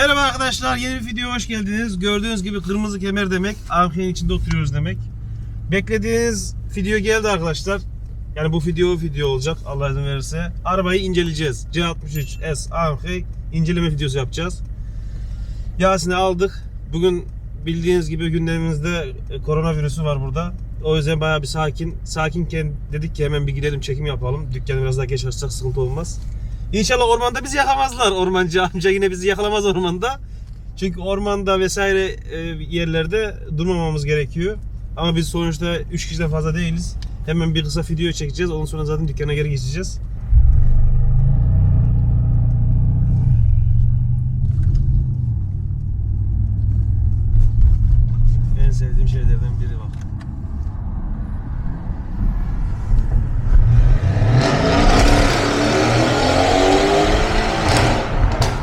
Merhaba arkadaşlar yeni bir videoya hoş geldiniz. Gördüğünüz gibi kırmızı kemer demek. Ankara'nın içinde oturuyoruz demek. Beklediğiniz video geldi arkadaşlar. Yani bu video video olacak Allah izin verirse. Arabayı inceleyeceğiz. C63S AMG inceleme videosu yapacağız. Yasin'i aldık. Bugün bildiğiniz gibi gündemimizde e, koronavirüsü var burada. O yüzden bayağı bir sakin. Sakinken dedik ki hemen bir gidelim çekim yapalım. Dükkanı biraz daha geç açsak sıkıntı olmaz. İnşallah ormanda bizi yakamazlar. Ormancı amca yine bizi yakalamaz ormanda. Çünkü ormanda vesaire e, yerlerde durmamamız gerekiyor. Ama biz sonuçta 3 kişiden fazla değiliz. Hemen bir kısa video çekeceğiz. Ondan sonra zaten dükkana geri geçeceğiz. En sevdiğim şeylerden biri bak.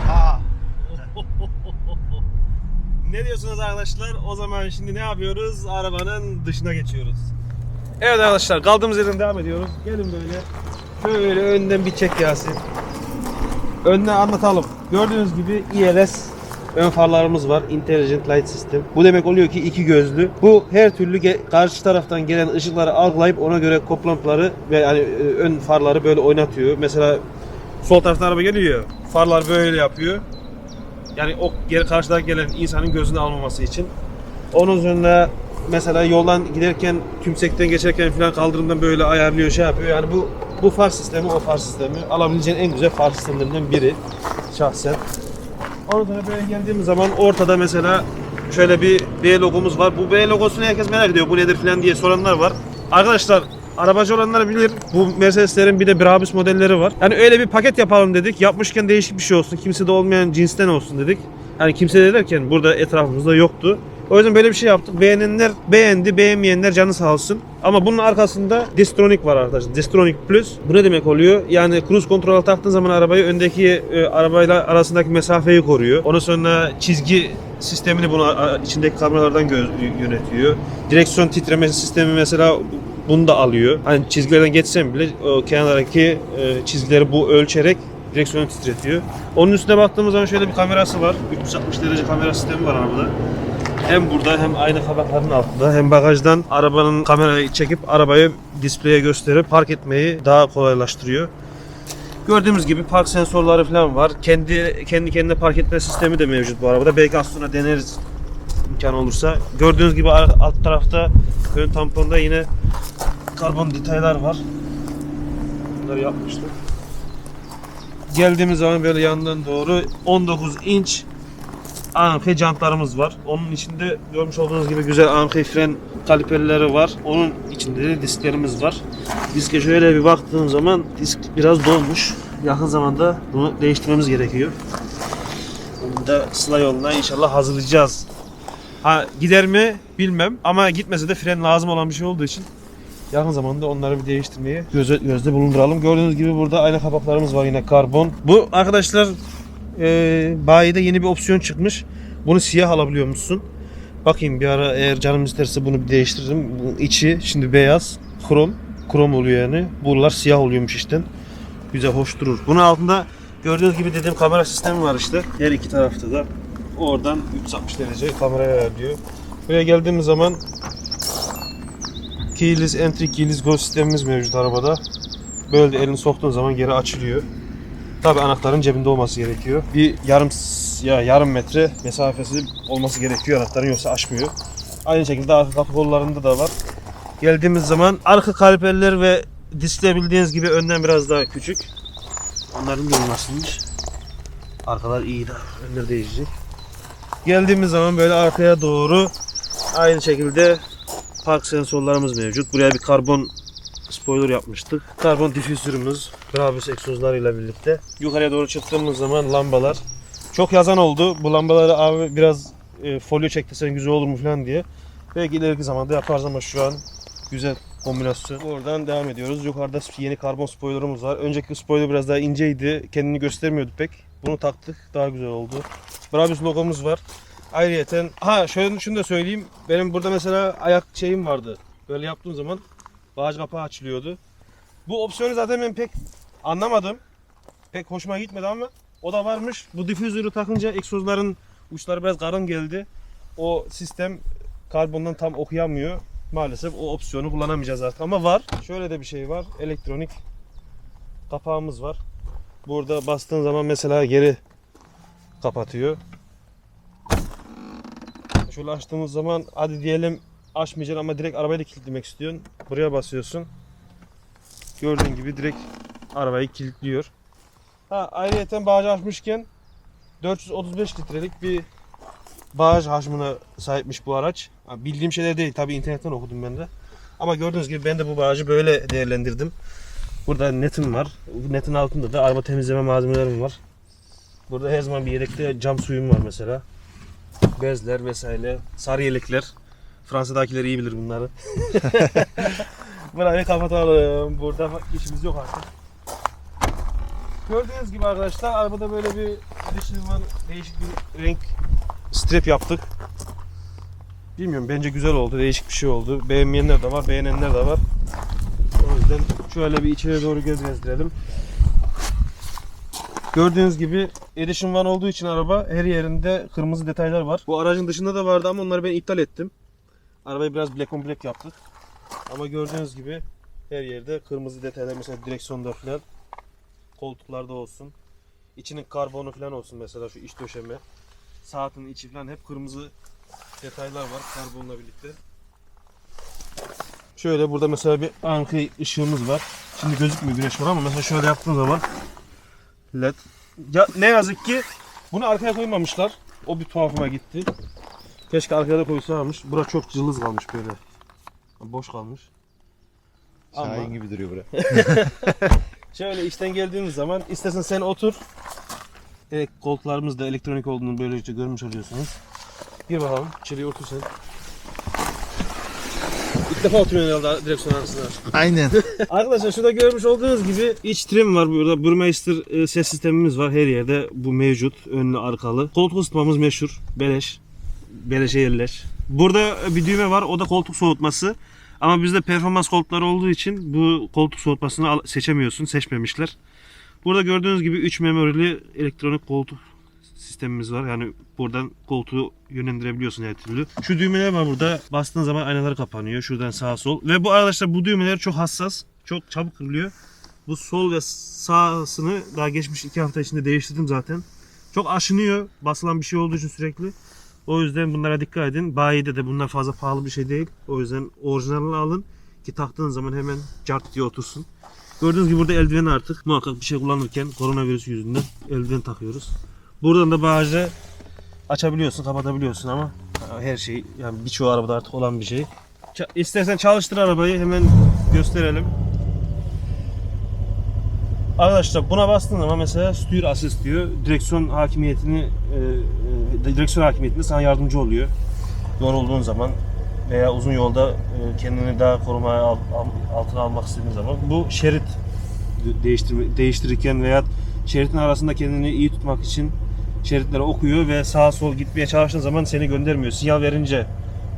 Aa. ne diyorsunuz arkadaşlar? O zaman şimdi ne yapıyoruz? Arabanın dışına geçiyoruz. Evet arkadaşlar kaldığımız yerden devam ediyoruz. Gelin böyle. Şöyle önden bir çek Yasin. Önden anlatalım. Gördüğünüz gibi ILS ön farlarımız var. Intelligent Light System. Bu demek oluyor ki iki gözlü. Bu her türlü karşı taraftan gelen ışıkları algılayıp ona göre koplantıları ve yani e, ön farları böyle oynatıyor. Mesela sol tarafta araba geliyor. Farlar böyle yapıyor. Yani o geri karşıdan gelen insanın gözünü almaması için. Onun sonra mesela yoldan giderken tümsekten geçerken falan kaldırımdan böyle ayarlıyor şey yapıyor. Yani bu bu far sistemi o far sistemi alabileceğin en güzel far sistemlerinden biri şahsen. Ondan sonra böyle geldiğimiz zaman ortada mesela şöyle bir B logomuz var. Bu B logosunu herkes merak ediyor. Bu nedir falan diye soranlar var. Arkadaşlar arabacı olanlar bilir. Bu Mercedeslerin bir de Brabus modelleri var. Yani öyle bir paket yapalım dedik. Yapmışken değişik bir şey olsun. Kimsede olmayan cinsten olsun dedik. Yani kimse de derken burada etrafımızda yoktu. O yüzden böyle bir şey yaptık. Beğenenler beğendi, beğenmeyenler canı sağ olsun. Ama bunun arkasında Distronic var arkadaşlar. Distronic Plus. Bu ne demek oluyor? Yani cruise kontrol taktığın zaman arabayı öndeki e, arabayla arasındaki mesafeyi koruyor. Ondan sonra çizgi sistemini bunu içindeki kameralardan yönetiyor. Direksiyon titreme sistemi mesela bunu da alıyor. Hani çizgilerden geçsem bile o kenardaki e, çizgileri bu ölçerek direksiyonu titretiyor. Onun üstüne baktığımız zaman şöyle bir kamerası var. 360 derece kamera sistemi var arabada. Hem burada hem aynı kabakların altında hem bagajdan arabanın kamerayı çekip arabayı displeye gösterip park etmeyi daha kolaylaştırıyor. Gördüğümüz gibi park sensörleri falan var. Kendi kendi kendine park etme sistemi de mevcut bu arabada. Belki az sonra deneriz imkan olursa. Gördüğünüz gibi alt tarafta ön tamponda yine karbon detaylar var. Bunları yapmıştık. Geldiğimiz zaman böyle yandan doğru 19 inç AMG jantlarımız var. Onun içinde görmüş olduğunuz gibi güzel AMG fren kaliperleri var. Onun içinde de disklerimiz var. Diske şöyle bir baktığım zaman disk biraz dolmuş. Yakın zamanda bunu değiştirmemiz gerekiyor. Bunu da sıla yoluna inşallah hazırlayacağız. Ha gider mi bilmem ama gitmese de fren lazım olan bir şey olduğu için yakın zamanda onları bir değiştirmeyi göze, gözde bulunduralım. Gördüğünüz gibi burada ayna kapaklarımız var yine karbon. Bu arkadaşlar e, bayide yeni bir opsiyon çıkmış. Bunu siyah alabiliyor musun? Bakayım bir ara eğer canım isterse bunu bir değiştiririm. Bu içi şimdi beyaz, krom. Krom oluyor yani. Buralar siyah oluyormuş işte. Güzel, hoş durur. Bunun altında gördüğünüz gibi dediğim kamera sistemi var işte. Her iki tarafta da. Oradan 360 derece kameraya ayarlıyor. Buraya geldiğimiz zaman keyless entry, keyless go sistemimiz mevcut arabada. Böyle de elini soktuğun zaman geri açılıyor. Tabi anahtarın cebinde olması gerekiyor. Bir yarım ya yarım metre mesafesi olması gerekiyor anahtarın yoksa açmıyor. Aynı şekilde arka kapı kollarında da var. Geldiğimiz zaman arka kaliperler ve diskler bildiğiniz gibi önden biraz daha küçük. Onların durumu nasılmış? Arkalar iyi de önler değişecek. Geldiğimiz zaman böyle arkaya doğru aynı şekilde park sensörlerimiz mevcut. Buraya bir karbon spoiler yapmıştık. Karbon difüzörümüz Brabus egzozlarıyla birlikte. Yukarıya doğru çıktığımız zaman lambalar. Çok yazan oldu. Bu lambaları abi biraz e, folyo çektirsen güzel olur mu falan diye. Belki ileriki zamanda yaparız ama şu an güzel kombinasyon. Oradan devam ediyoruz. Yukarıda yeni karbon spoilerımız var. Önceki spoiler biraz daha inceydi. Kendini göstermiyordu pek. Bunu taktık. Daha güzel oldu. Brabus logomuz var. Ayrıyeten ha şöyle şunu da söyleyeyim. Benim burada mesela ayak şeyim vardı. Böyle yaptığım zaman bagaj kapağı açılıyordu. Bu opsiyonu zaten ben pek anlamadım. Pek hoşuma gitmedi ama O da varmış. Bu difüzörü takınca egzozların uçları biraz kalın geldi. O sistem karbondan tam okuyamıyor. Maalesef o opsiyonu kullanamayacağız artık ama var. Şöyle de bir şey var. Elektronik kapağımız var. Burada bastığın zaman mesela geri kapatıyor. Şöyle açtığımız zaman hadi diyelim açmayacaksın ama direkt arabayı da kilitlemek istiyorsun. Buraya basıyorsun. Gördüğün gibi direkt arabayı kilitliyor. Ha ayrıyeten bağcı açmışken 435 litrelik bir bağış hacmine sahipmiş bu araç. Bildiğim şeyler değil. Tabi internetten okudum ben de. Ama gördüğünüz gibi ben de bu bağcı böyle değerlendirdim. Burada netim var. Netin altında da araba temizleme malzemelerim var. Burada her zaman bir yedekte cam suyum var mesela. Bezler vesaire. Sarı yelekler. Fransa'dakiler iyi bilir bunları. Burayı kapatalım. Burada işimiz yok artık. Gördüğünüz gibi arkadaşlar arabada böyle bir Edition değişik bir renk strip yaptık. Bilmiyorum bence güzel oldu. Değişik bir şey oldu. Beğenmeyenler de var, beğenenler de var. Yüzden şöyle bir içeri doğru göz gezdirelim. Gördüğünüz gibi Edition One olduğu için araba her yerinde kırmızı detaylar var. Bu aracın dışında da vardı ama onları ben iptal ettim. Arabayı biraz black on black yaptık. Ama gördüğünüz gibi her yerde kırmızı detaylar mesela direksiyonda falan koltuklarda olsun. İçinin karbonu falan olsun mesela şu iç döşeme. Saatin içi falan hep kırmızı detaylar var karbonla birlikte. Şöyle burada mesela bir anki ışığımız var. Şimdi gözükmüyor güneş var ama mesela şöyle yaptığım zaman led. Ya ne yazık ki bunu arkaya koymamışlar. O bir tuhafıma gitti. Keşke arkaya da koysaymış. Bura çok cılız kalmış böyle. Boş kalmış. Ama- Şahin gibi duruyor bura. Şöyle işten geldiğimiz zaman istersen sen otur. Evet, koltuklarımız da elektronik olduğunu böylece görmüş oluyorsunuz. Gir bakalım. İçeriye otur sen. İlk defa oturuyorsun herhalde direksiyon arasında. Aynen. Arkadaşlar şurada görmüş olduğunuz gibi iç trim var burada. Burmeister e, ses sistemimiz var her yerde. Bu mevcut. Önlü arkalı. Koltuk ısıtmamız meşhur. Beleş. Beleşe yerleş. Burada bir düğme var. O da koltuk soğutması. Ama bizde performans koltukları olduğu için bu koltuk soğutmasını seçemiyorsun. Seçmemişler. Burada gördüğünüz gibi 3 memorili elektronik koltuk sistemimiz var. Yani buradan koltuğu yönlendirebiliyorsun her türlü. Şu düğmeler var burada. Bastığın zaman aynaları kapanıyor. Şuradan sağ sol. Ve bu arkadaşlar bu düğmeler çok hassas. Çok çabuk kırılıyor. Bu sol ve sağsını daha geçmiş iki hafta içinde değiştirdim zaten. Çok aşınıyor. Basılan bir şey olduğu için sürekli. O yüzden bunlara dikkat edin. Bayide de bunlar fazla pahalı bir şey değil. O yüzden orijinalini alın ki taktığın zaman hemen cart diye otursun. Gördüğünüz gibi burada eldiven artık muhakkak bir şey kullanırken koronavirüs yüzünden eldiven takıyoruz. Buradan da bağcı açabiliyorsun, kapatabiliyorsun ama her şey yani birçoğu arabada artık olan bir şey. İstersen çalıştır arabayı hemen gösterelim. Arkadaşlar buna bastığın zaman mesela steer assist diyor. Direksiyon hakimiyetini e, e, direksiyon hakimiyetinde sana yardımcı oluyor. Yorulduğun zaman veya uzun yolda e, kendini daha korumaya al- al- altına almak istediğin zaman bu şerit değiştirirken veya şeritin arasında kendini iyi tutmak için şeritleri okuyor ve sağa sol gitmeye çalıştığın zaman seni göndermiyor. Sinyal verince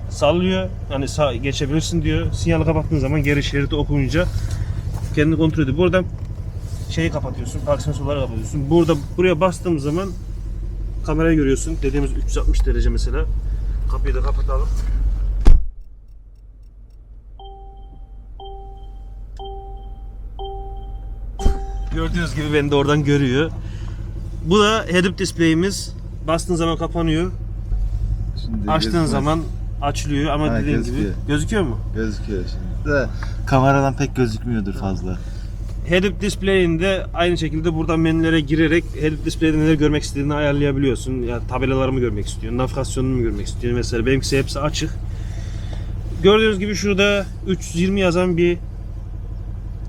sallıyor. Hani sağ geçebilirsin diyor. Sinyali kapattığın zaman geri şeridi okuyunca kendini kontrol ediyor. Buradan şeyi kapatıyorsun, park sensörleri kapatıyorsun. Burada buraya bastığım zaman kamerayı görüyorsun. Dediğimiz 360 derece mesela. Kapıyı da kapatalım. Gördüğünüz gibi beni de oradan görüyor. Bu da head-up display'imiz. Bastığın zaman kapanıyor. Şimdi Açtığın gözükmez. zaman açılıyor ama Ha, dediğin gibi gözüküyor. gözüküyor mu? gözüküyor şimdi. De kameradan pek gözükmüyordur fazla. Head-up display'inde aynı şekilde buradan menülere girerek head-up display'de neler görmek istediğini ayarlayabiliyorsun. Ya tabelalarımı görmek istiyorsun, navigasyonumu görmek istiyorsun mesela. Benimkisi hepsi açık. Gördüğünüz gibi şurada 320 yazan bir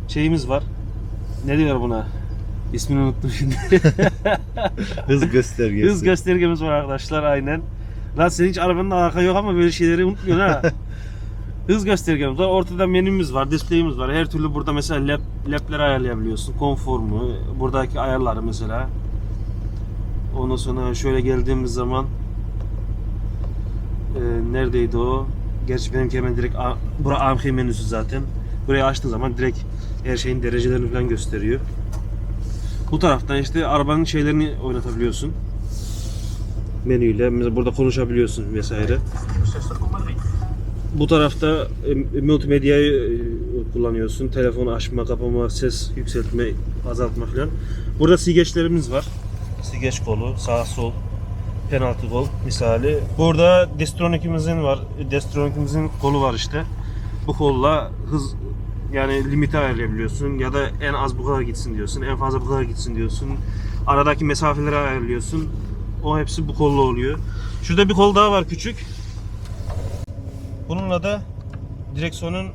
şeyimiz var. Ne diyor buna? İsmini unuttum şimdi. Hız göstergesi. Hız göstergemiz var arkadaşlar aynen. Lan senin hiç arabanın alaka yok ama böyle şeyleri unutmuyorsun ha. Hız göstergemiz var. Ortada menümüz var, display'imiz var. Her türlü burada mesela lap, lapleri ayarlayabiliyorsun. Konformu, buradaki ayarları mesela. Ondan sonra şöyle geldiğimiz zaman e, neredeydi o? Gerçi benimki hemen direkt bura AMK menüsü zaten. Burayı açtığın zaman direkt her şeyin derecelerini falan gösteriyor. Bu taraftan işte arabanın şeylerini oynatabiliyorsun. Menüyle mesela burada konuşabiliyorsun vesaire. Bu tarafta e, multimedyayı e, kullanıyorsun. Telefonu açma, kapama, ses yükseltme, azaltma falan. Burada sigeçlerimiz var. Sigeç kolu, sağ sol, penaltı gol misali. Burada Destronik'imizin var. Destronik'imizin kolu var işte. Bu kolla hız yani limiti ayarlayabiliyorsun ya da en az bu kadar gitsin diyorsun. En fazla bu kadar gitsin diyorsun. Aradaki mesafeleri ayarlıyorsun. O hepsi bu kolla oluyor. Şurada bir kol daha var küçük. Bununla da direksiyonun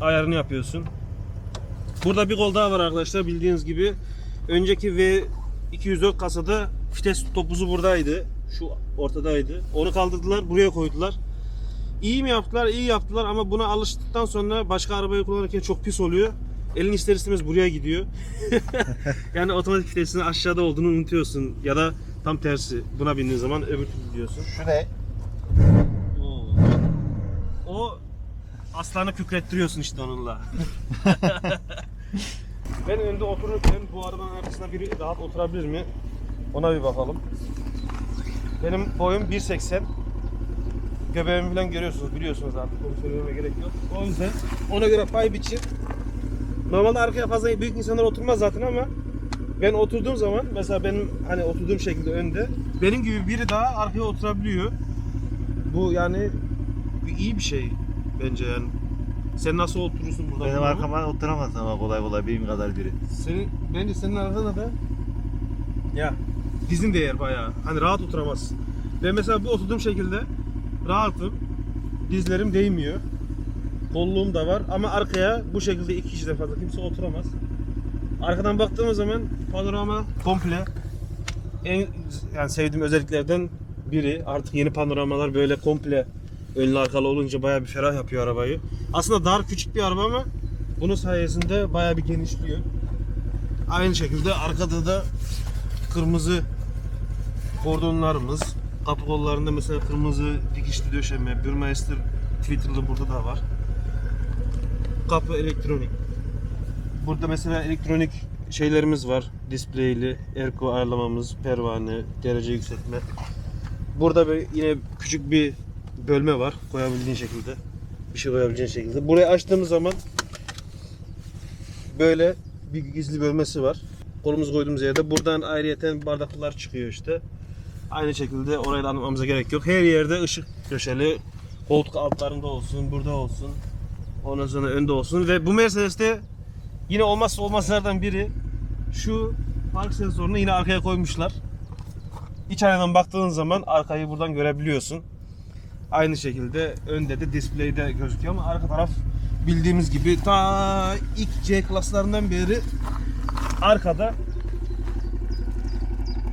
ayarını yapıyorsun. Burada bir kol daha var arkadaşlar bildiğiniz gibi. Önceki V204 kasada vites topuzu buradaydı. Şu ortadaydı. Onu kaldırdılar, buraya koydular. İyi mi yaptılar? İyi yaptılar ama buna alıştıktan sonra başka arabayı kullanırken çok pis oluyor. Elin ister istemez buraya gidiyor. yani otomatik vitesinin aşağıda olduğunu unutuyorsun ya da tam tersi. Buna bindiğin zaman öbür türlü gidiyorsun. Şu ne? Oo. O aslanı kükrettiriyorsun işte onunla. ben önde otururken bu arabanın arkasına biri rahat oturabilir mi? Ona bir bakalım. Benim boyum 1.80. Göbeğimi falan görüyorsunuz, biliyorsunuz artık. Onu söylememe gerek yok. O yüzden ona göre pay biçin. Normalde arkaya fazla büyük insanlar oturmaz zaten ama ben oturduğum zaman mesela benim hani oturduğum şekilde önde benim gibi biri daha arkaya oturabiliyor. Bu yani bir- iyi bir şey bence yani. Sen nasıl oturursun burada? Benim bilmiyorum. arkama oturamaz ama kolay kolay benim kadar biri. Senin, bence senin arkada da ya dizin değer bayağı. Hani rahat oturamazsın. Ben mesela bu oturduğum şekilde rahatım. Dizlerim değmiyor. Kolluğum da var ama arkaya bu şekilde iki kişiden fazla kimse oturamaz. Arkadan baktığımız zaman panorama komple en yani sevdiğim özelliklerden biri. Artık yeni panoramalar böyle komple önlü arkalı olunca bayağı bir ferah yapıyor arabayı. Aslında dar küçük bir araba ama bunun sayesinde bayağı bir genişliyor. Aynı şekilde arkada da kırmızı kordonlarımız. Kapı kollarında mesela kırmızı dikişli döşeme. Burmeister Twitter'lı burada da var. Kapı elektronik. Burada mesela elektronik şeylerimiz var. Displeyli, erko ayarlamamız, pervane, derece yükseltme. Burada böyle yine küçük bir bölme var. Koyabildiğin şekilde. Bir şey koyabileceğin şekilde. Burayı açtığımız zaman böyle bir gizli bölmesi var. Kolumuzu koyduğumuz yerde buradan ayrıyeten bardaklar çıkıyor işte. Aynı şekilde orayı da anlatmamıza gerek yok. Her yerde ışık köşeli. Koltuk altlarında olsun, burada olsun. Ondan sonra önde olsun ve bu Mercedes'te yine olmazsa olmazlardan biri şu park sensörünü yine arkaya koymuşlar. İç aynadan baktığın zaman arkayı buradan görebiliyorsun. Aynı şekilde önde de display'de gözüküyor ama arka taraf bildiğimiz gibi ta ilk C klaslarından beri arkada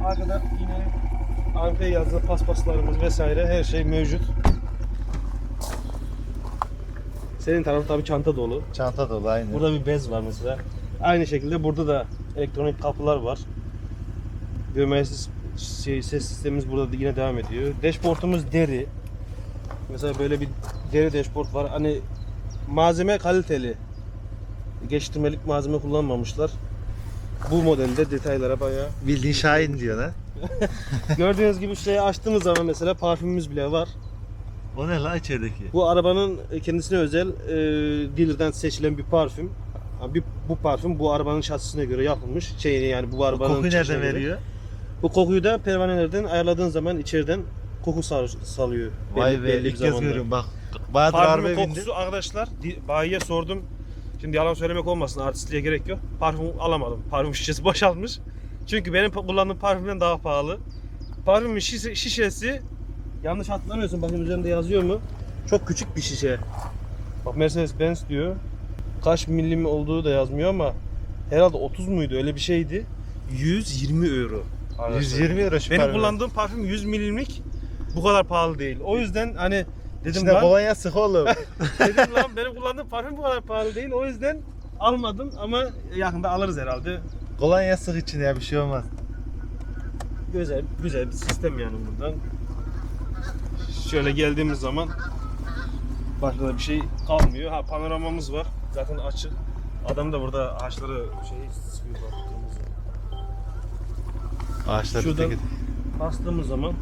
arkada AMP yazılı paspaslarımız vesaire her şey mevcut. Senin tarafı tabii çanta dolu. Çanta dolu aynı. Burada bir bez var mesela. Aynı şekilde burada da elektronik kapılar var. Düğmesiz şey, ses sistemimiz burada da yine devam ediyor. Dashboard'umuz deri. Mesela böyle bir deri dashboard var. Hani malzeme kaliteli. Geçtirmelik malzeme kullanmamışlar. Bu modelde detaylara bayağı. Bildiğin Şahin diyor lan. Gördüğünüz gibi şeyi açtığımız zaman mesela parfümümüz bile var. O ne lan içerideki? Bu arabanın kendisine özel e, dealer'dan seçilen bir parfüm. Bir, bu parfüm bu arabanın şasisine göre yapılmış. Şey yani bu arabanın Kokuyu nereden göre. veriyor? Bu kokuyu da pervanelerden ayarladığın zaman içeriden koku sal- salıyor. Vay belli- be belli ilk kez görüyorum bak. Bayağıdır Parfümün arabaya bindim. kokusu arkadaşlar bayiye sordum. Şimdi yalan söylemek olmasın artistliğe gerek yok. Parfüm alamadım. Parfüm şişesi boşalmış. Çünkü benim kullandığım parfümden daha pahalı. Parfümün şişe- şişesi yanlış hatırlamıyorsun bakayım üzerinde yazıyor mu? Çok küçük bir şişe. Bak Mercedes Benz diyor. Kaç milim olduğu da yazmıyor ama herhalde 30 muydu öyle bir şeydi. 120 euro. arkadaşlar. 120 euro şu Benim parfüm. kullandığım parfüm 100 milimlik bu kadar pahalı değil. O yüzden hani dedim İçinde lan kolonya sık oğlum. dedim lan benim kullandığım parfüm bu kadar pahalı değil. O yüzden almadım ama yakında alırız herhalde. Kolonya sık için ya bir şey olmaz. Güzel güzel bir sistem yani buradan. Şöyle geldiğimiz zaman başka da bir şey kalmıyor. Ha panoramamız var. Zaten açık. Adam da burada ağaçları şey sıkıyor baktığımızda. Ağaçlar Şuradan- tek Bastığımız zaman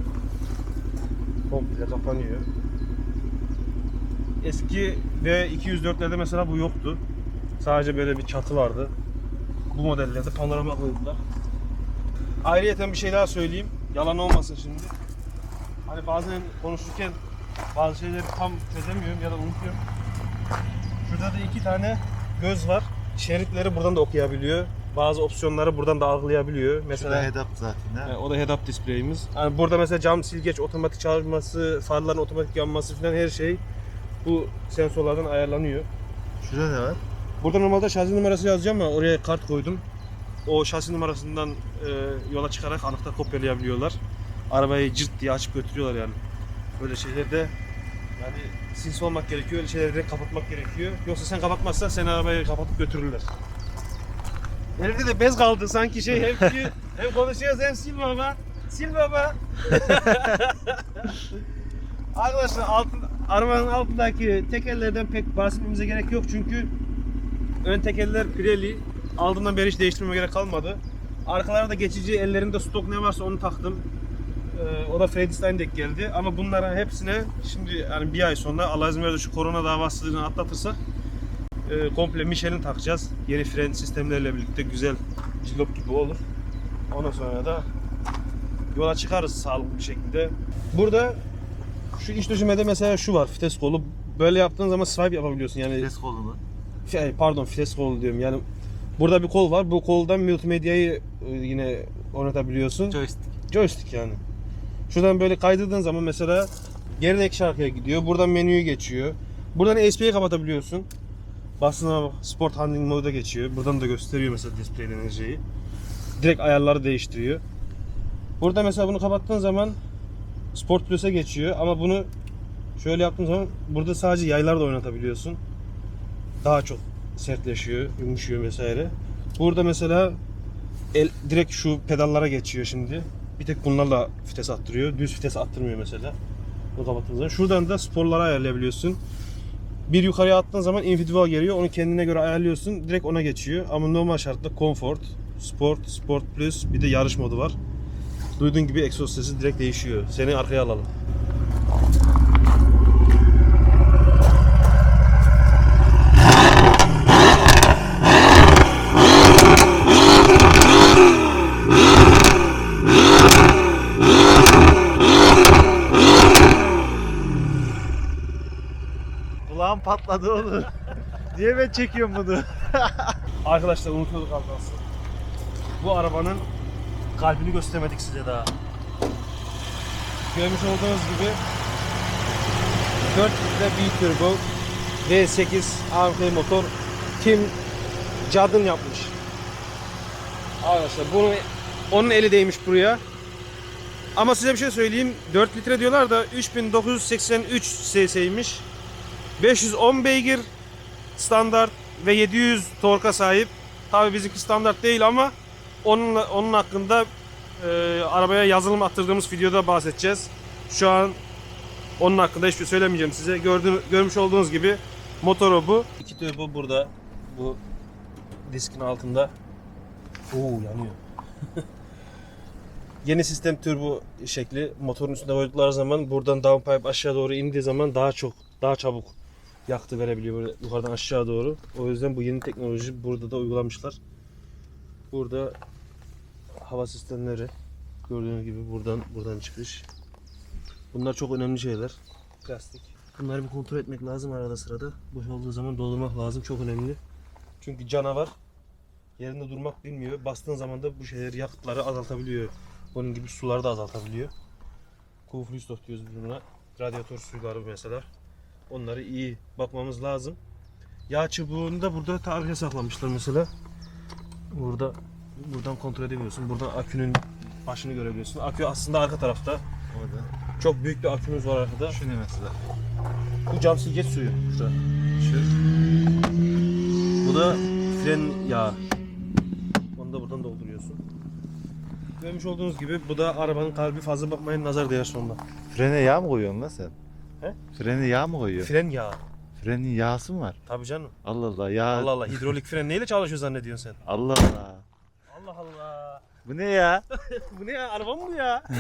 komple kapanıyor. Eski ve 204'lerde mesela bu yoktu. Sadece böyle bir çatı vardı. Bu modellerde panorama koydular. Ayrıyeten bir şey daha söyleyeyim. Yalan olmasın şimdi. Hani bazen konuşurken bazı şeyleri tam çözemiyorum ya da unutuyorum. Şurada da iki tane göz var. Şeritleri buradan da okuyabiliyor. Bazı opsiyonları buradan da algılayabiliyor. Mesela Şurada head up zaten değil mi? o da head-up display'imiz. Yani burada mesela cam silgeç, otomatik çalışması, farların otomatik yanması falan her şey bu sensörlerden ayarlanıyor. Şurada ne var? Burada normalde şasi numarası yazacağım ama oraya kart koydum. O şasi numarasından e, yola çıkarak anahtar kopyalayabiliyorlar. Arabayı cırt diye açıp götürüyorlar yani. Böyle şeylerde yani sinsi olmak gerekiyor, öyle şeyleri direkt kapatmak gerekiyor. Yoksa sen kapatmazsan sen arabayı kapatıp götürürler. Elimde de bez kaldı sanki şey hem, hem konuşuyoruz hem sil baba. Sil baba. Arkadaşlar altın, arabanın altındaki tekerlerden pek bahsetmemize gerek yok çünkü ön tekerler Pirelli. Aldığımdan beri hiç değiştirmeme gerek kalmadı. Arkalarda geçici ellerinde stok ne varsa onu taktım. Ee, o da Fredestein denk geldi. Ama bunların hepsine şimdi yani bir ay sonra Allah izin verirse şu korona davasını atlatırsak e, komple Michelin takacağız. Yeni fren sistemleriyle birlikte güzel cillop gibi olur. Ondan sonra da yola çıkarız sağlıklı bir şekilde. Burada şu iç döşemede mesela şu var vites kolu. Böyle yaptığın zaman swipe yapabiliyorsun yani. Ses kolunu. Şey, pardon vites kolu diyorum yani. Burada bir kol var. Bu koldan multimedyayı e, yine oynatabiliyorsun. Joystick. Joystick yani. Şuradan böyle kaydırdığın zaman mesela gerideki şarkıya gidiyor. Buradan menüyü geçiyor. Buradan ASP'yi kapatabiliyorsun. Bastığında Sport Handling moda geçiyor. Buradan da gösteriyor mesela display'den enerjiyi. Direkt ayarları değiştiriyor. Burada mesela bunu kapattığın zaman Sport Plus'e geçiyor ama bunu şöyle yaptığın zaman burada sadece yaylar da oynatabiliyorsun. Daha çok sertleşiyor, yumuşuyor vesaire. Burada mesela el direkt şu pedallara geçiyor şimdi. Bir tek bunlarla vites attırıyor. Düz vites attırmıyor mesela. Bu kapattığın zaman. Şuradan da sporları ayarlayabiliyorsun. Bir yukarıya attığın zaman individual geliyor. Onu kendine göre ayarlıyorsun. Direkt ona geçiyor. Ama normal şartla comfort, sport, sport plus bir de yarış modu var. Duyduğun gibi egzoz sesi direkt değişiyor. Seni arkaya alalım. Kulağım patladı oğlum. Niye ben çekiyorum bunu? Arkadaşlar unutuyorduk az kalsın. Bu arabanın kalbini göstermedik size daha. Görmüş olduğunuz gibi 4 litre B-Turbo V8 AMF motor Tim Cadın yapmış. Arkadaşlar bunu onun eli değmiş buraya. Ama size bir şey söyleyeyim. 4 litre diyorlar da 3983 cc'ymiş. 510 beygir standart ve 700 torka sahip. Tabi bizimki standart değil ama onun onun hakkında e, arabaya yazılım attırdığımız videoda bahsedeceğiz. Şu an onun hakkında hiçbir şey söylemeyeceğim size. Gördüğünüz, görmüş olduğunuz gibi motoru bu. İki turbo burada. Bu diskin altında. Oo yanıyor. Yeni sistem turbo şekli motorun üstünde koydukları zaman buradan downpipe aşağı doğru indiği zaman daha çok daha çabuk yaktı verebiliyor böyle yukarıdan aşağı doğru. O yüzden bu yeni teknoloji burada da uygulamışlar. Burada hava sistemleri gördüğünüz gibi buradan buradan çıkış. Bunlar çok önemli şeyler. Plastik. Bunları bir kontrol etmek lazım arada sırada. Boş olduğu zaman doldurmak lazım. Çok önemli. Çünkü canavar yerinde durmak bilmiyor. Bastığın zaman da bu şeyleri yakıtları azaltabiliyor. Bunun gibi suları da azaltabiliyor. Kuflüstof diyoruz biz buna. Radyatör suyları mesela. Onları iyi bakmamız lazım. Yağ çubuğunu da burada tarihe saklamışlar mesela. Burada buradan kontrol edebiliyorsun. Buradan akünün başını görebiliyorsun. Akü aslında arka tarafta. Orada. Çok büyük bir akümüz var arkada. Şu ne mesela? Bu cam silgeç suyu. Şurada. Şu. Bu da fren yağı. Onu da buradan dolduruyorsun. Görmüş olduğunuz gibi bu da arabanın kalbi fazla bakmayın nazar değer sonunda. Frene yağ mı koyuyorsun lan sen? He? Frene yağ mı koyuyor? Fren yağı. Frenin yağısı mı var? Tabii canım. Allah Allah ya. Allah Allah hidrolik fren neyle çalışıyor zannediyorsun sen? Allah Allah. Allah Allah. Bu ne ya? bu ne ya? Araba mı bu ya?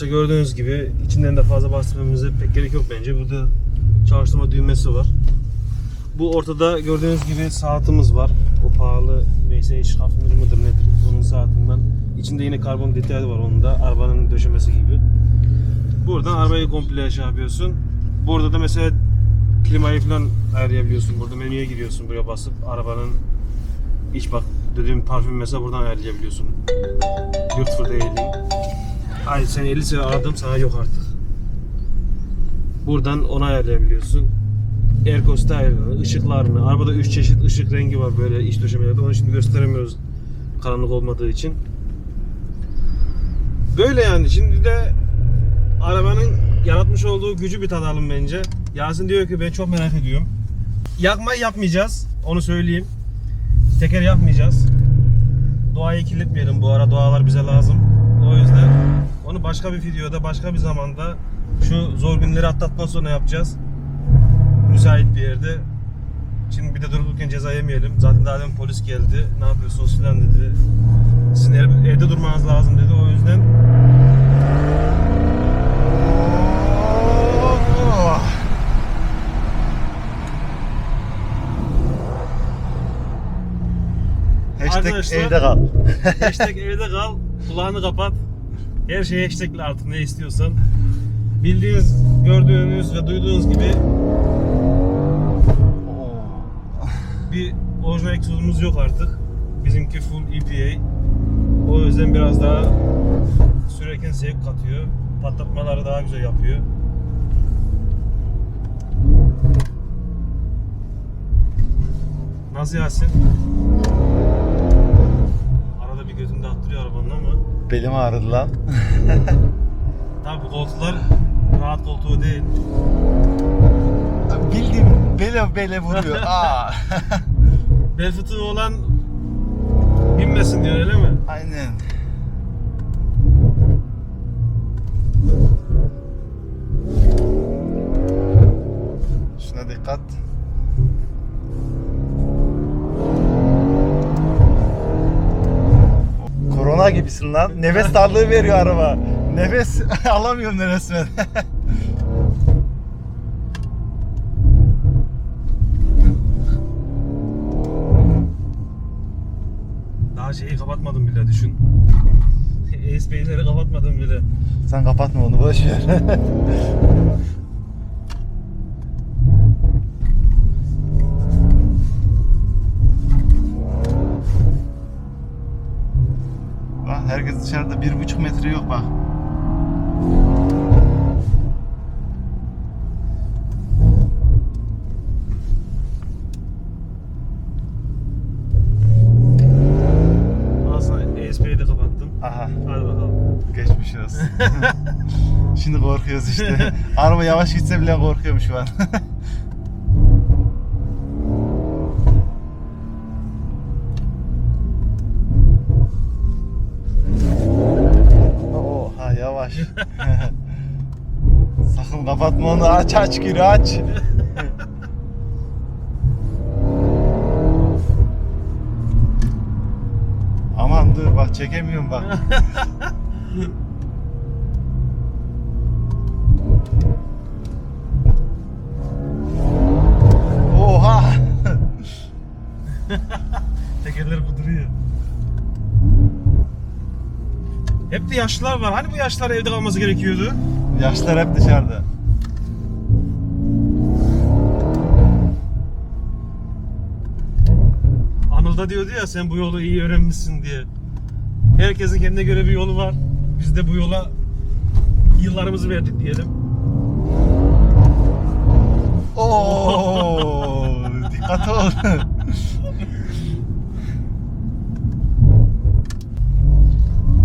Arkadaşlar gördüğünüz gibi içinden de fazla bahsetmemize pek gerek yok bence. Burada çalıştırma düğmesi var. Bu ortada gördüğünüz gibi saatimiz var. O pahalı neyse hiç hafif mıdır nedir onun saatinden. İçinde yine karbon detayı var onun da arabanın döşemesi gibi. Buradan arabayı komple şey yapıyorsun. Burada da mesela klimayı falan ayarlayabiliyorsun. Burada menüye giriyorsun buraya basıp arabanın iç bak dediğim parfüm mesela buradan ayarlayabiliyorsun. Yurt for Ay sen 50 sene aradım sana yok artık. Buradan onu ayarlayabiliyorsun. Aircoast'ı ayarlarını, ışıklarını. Arabada 3 çeşit ışık rengi var böyle iç döşemelerde. Onu şimdi gösteremiyoruz karanlık olmadığı için. Böyle yani. Şimdi de arabanın yaratmış olduğu gücü bir tadalım bence. Yasin diyor ki ben çok merak ediyorum. Yakmayı yapmayacağız. Onu söyleyeyim. Teker yapmayacağız. Doğayı kirletmeyelim bu ara. Doğalar bize lazım. O yüzden onu başka bir videoda, başka bir zamanda şu zor günleri atlatma sonra yapacağız. Müsait bir yerde. Şimdi bir de dururken ceza yemeyelim. Zaten daha demin polis geldi. Ne yapıyorsunuz filan dedi. Sizin ev- evde durmanız lazım dedi. O yüzden Hashtag Arkadaşlar- evde kal. hashtag evde kal, kulağını kapat. Her şeye hashtagle artık ne istiyorsan. Bildiğiniz, gördüğünüz ve duyduğunuz gibi bir orijinal egzozumuz yok artık. Bizimki full EPA. O yüzden biraz daha sürerken zevk katıyor. Patlatmaları daha güzel yapıyor. Nasıl Yasin? Belim ağrıdı lan. tabi koltuklar rahat koltuğu değil. Bildiğim bele bele vuruyor. Aa. Bel fıtığı olan binmesin diyor öyle mi? Aynen. Şuna dikkat. Gibisin lan. Nefes darlığı veriyor araba. Nefes alamıyorum resmen. Daha şeyi kapatmadım bile düşün. ESP'leri kapatmadım bile. Sen kapatma onu boş ver. filtre yok bak. ESP'yi de kapattım. Aha. Hadi bakalım. Geçmiş. Şimdi korkuyoruz işte. Araba yavaş gitse bile korkuyorum şu an. yavaş. Sakın kapatma onu aç aç gir aç. Aman dur bak çekemiyorum bak. yaşlılar var. Hani bu yaşlılar evde kalması gerekiyordu? Yaşlar hep dışarıda. Anıl da diyordu ya sen bu yolu iyi öğrenmişsin diye. Herkesin kendine göre bir yolu var. Biz de bu yola yıllarımızı verdik diyelim. Oo! Dikkat ol.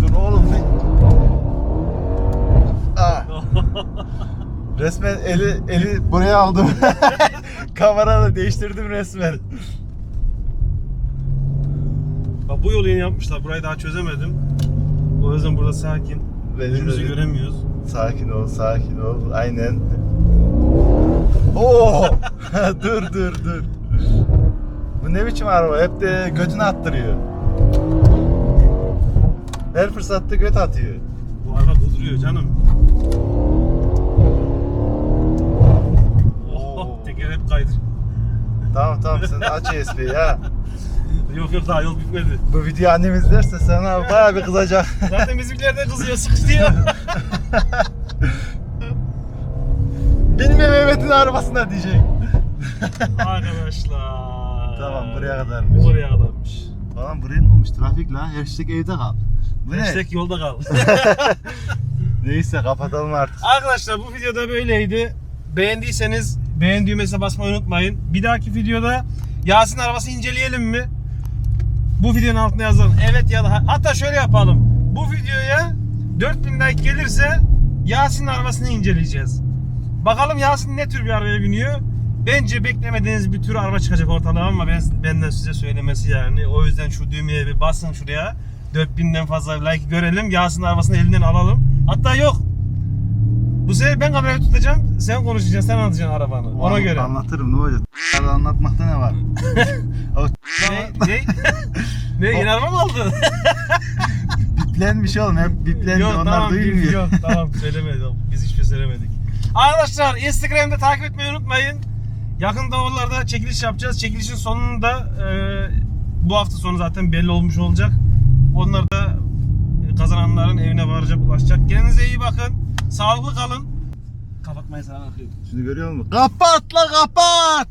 Dur oğlum ne? Resmen eli eli buraya aldım. Kamerayı değiştirdim resmen. Bak bu yolu yeni yapmışlar. Burayı daha çözemedim. O yüzden burada sakin. De- göremiyoruz. Sakin ol, sakin ol. Aynen. Oo! dur dur dur. Bu ne biçim araba? Hep de götünü attırıyor. Her fırsatta göt atıyor. Bu araba kuduruyor canım. Hep kaydır. Tamam tamam sen aç ESP'yi ya. Yok yok daha yol bitmedi. Bu videoyu annem izlerse sana bayağı bir kızacak. Zaten bizimkiler de kızıyor, sıkıştıyor. Benim Mehmet'in arabasına diyecek. Arkadaşlar. Tamam, buraya kadarmış. Buraya kadarmış. Falan buraya ne olmuş? Trafik la. Hashtag evde kal. Bu ne? Hashtag yolda kal. Neyse kapatalım artık. Arkadaşlar bu videoda böyleydi. Beğendiyseniz beğen düğmesine basmayı unutmayın. Bir dahaki videoda Yasin arabasını inceleyelim mi? Bu videonun altına yazalım. Evet ya da hatta şöyle yapalım. Bu videoya 4000 like gelirse Yasin'in arabasını inceleyeceğiz. Bakalım Yasin ne tür bir arabaya biniyor? Bence beklemediğiniz bir tür araba çıkacak ortalığa ama ben benden size söylemesi yani. O yüzden şu düğmeye bir basın şuraya. 4000'den fazla like görelim. Yasin arabasını elinden alalım. Hatta yok. Bu sefer ben kamerayı tutacağım. Sen konuşacaksın, sen anlatacaksın arabanı. Ona Anlat- göre. Anlatırım ne olacak? Anlatmakta ne var? o Ne? Ne? ne? Yeni araba mı aldın? biplenmiş oğlum hep biplendi yok onlar tamam, duymuyor. yok tamam söylemedik. Biz hiçbir şey söylemedik. Arkadaşlar Instagram'da takip etmeyi unutmayın. Yakında oralarda çekiliş yapacağız. Çekilişin sonunda e, bu hafta sonu zaten belli olmuş olacak. Onlar da e, kazananların evine varacak, ulaşacak. Kendinize iyi bakın. Sağlıklı kalın. Kapatmayı sana bırakıyorum. Şimdi görüyor musun? Kapat la kapat.